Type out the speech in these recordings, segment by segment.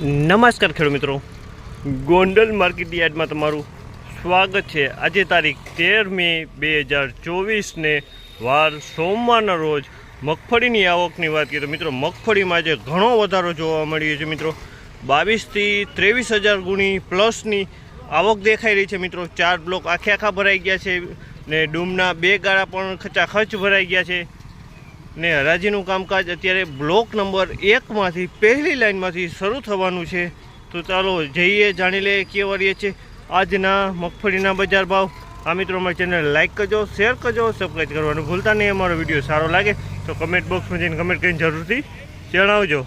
નમસ્કાર ખેડૂત મિત્રો. ગોંડલ માર્કેટ યાર્ડમાં તમારું સ્વાગત છે. આજે તારીખ તેર મે બે હજાર ચોવીસને વાર સોમવારના રોજ મગફળીની આવકની વાત કરીએ તો મિત્રો મગફળીમાં આજે ઘણો વધારો જોવા મળ્યો છે મિત્રો. બાવીસથી ત્રેવીસ હજાર ગુણી પ્લસની આવક દેખાઈ રહી છે મિત્રો. ચાર બ્લોક આખે આખા ભરાઈ ગયા છે ને ડૂમના બે ગાળા પણ ખચાખચ ભરાઈ ગયા છે. ને હરાજીનું કામકાજ અત્યારે બ્લોક નંબર એકમાંથી પહેલી લાઇનમાંથી શરૂ થવાનું છે. તો ચાલો જઈએ, જાણી લઈએ કેવા રહીએ છે. આજના મગફળીના બજાર ભાવ. આ મિત્રો, અમારી ચેનલ લાઇક કરજો, શેર કરજો સબસ્ક્રાઈબ કરવાનું ભૂલતા નહીં. અમારો વીડિયો સારો લાગે તો કમેન્ટ બોક્સમાં જઈને કમેન્ટ કરીને જરૂરથી જણાવજો.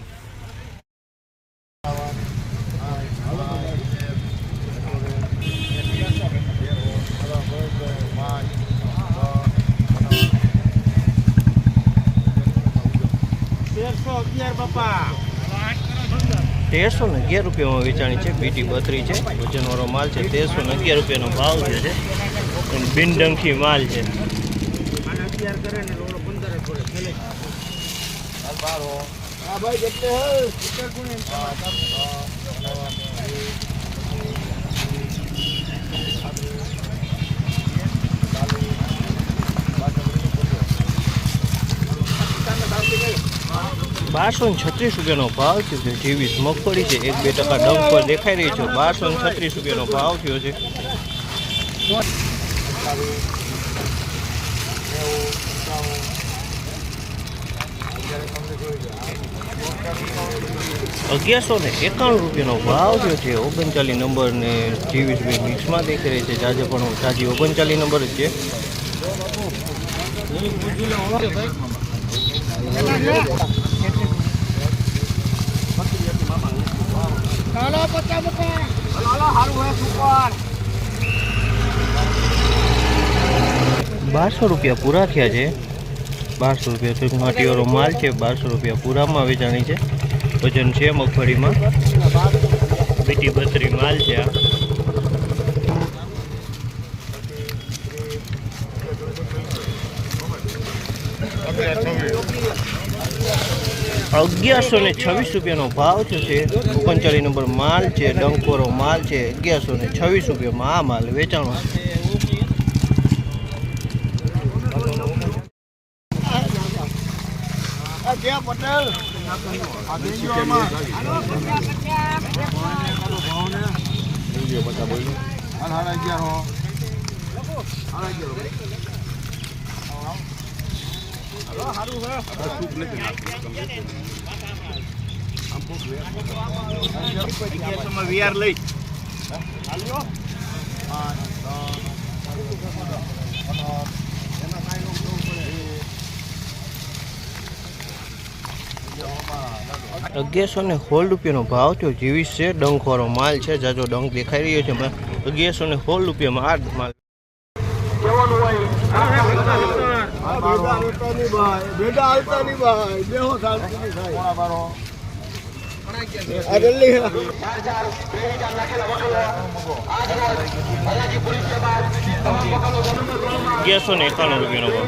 તેરસો ને અગિયાર રૂપિયામાં વેચાણી છે બીટી બત્રી છે વજનવાળો માલ છે તેરસો ને અગિયાર રૂપિયાનો ભાવ જે છે. અને બિનડંખી માલ છે. ભાઈ બારસો ને છત્રીસ રૂપિયાનો ભાવ થયો છે. જેવીસ મગફળી છે. એક બે ટકા ડંપ પર દેખાઈ રહી છે. બારસો ને છત્રીસ રૂપિયાનો ભાવ થયો છે. અગિયારસો ને એકાણું રૂપિયાનો ભાવ થયો છે. ઓગણચાલીસ નંબર ને જેવીસ બે મિક્સમાં દેખાઈ રહી છે. જાજે પણ જાજી ઓગણચાલીસ નંબર જ છે. બારસો રૂપિયા પૂરા થયા છે. બારસો રૂપિયા તો માટીવાળો માલ છે, બારસો રૂપિયા પૂરામાં વેચાણી છે. વજન છે મગફળીમાં. બીટી બત્રી માલ છે આ. અગિયારસો ને છવ્વીસ રૂપિયાનો ભાવ છે ઓગણચાલીસ નંબર માલ છે, ડંકોરો માલ છે, અગિયારસો ને છવ્વીસ રૂપિયામાં આ માલ વેચાણો છે. અગિયારસો ને સોળ રૂપિયાનો ભાવ થયો જીવીસ છે. ડંખવાળો માલ છે. જાજો ડંખ દેખાઈ રહ્યો છે અગિયારસો ને સોળ રૂપિયામાં આ માલ ભેગા આવતા નહીં ભાઈ બેહો ચાલતી નહીં થાય આ જલ્દી. અગિયારસો ને એકાણું રૂપિયાનો ભાવ.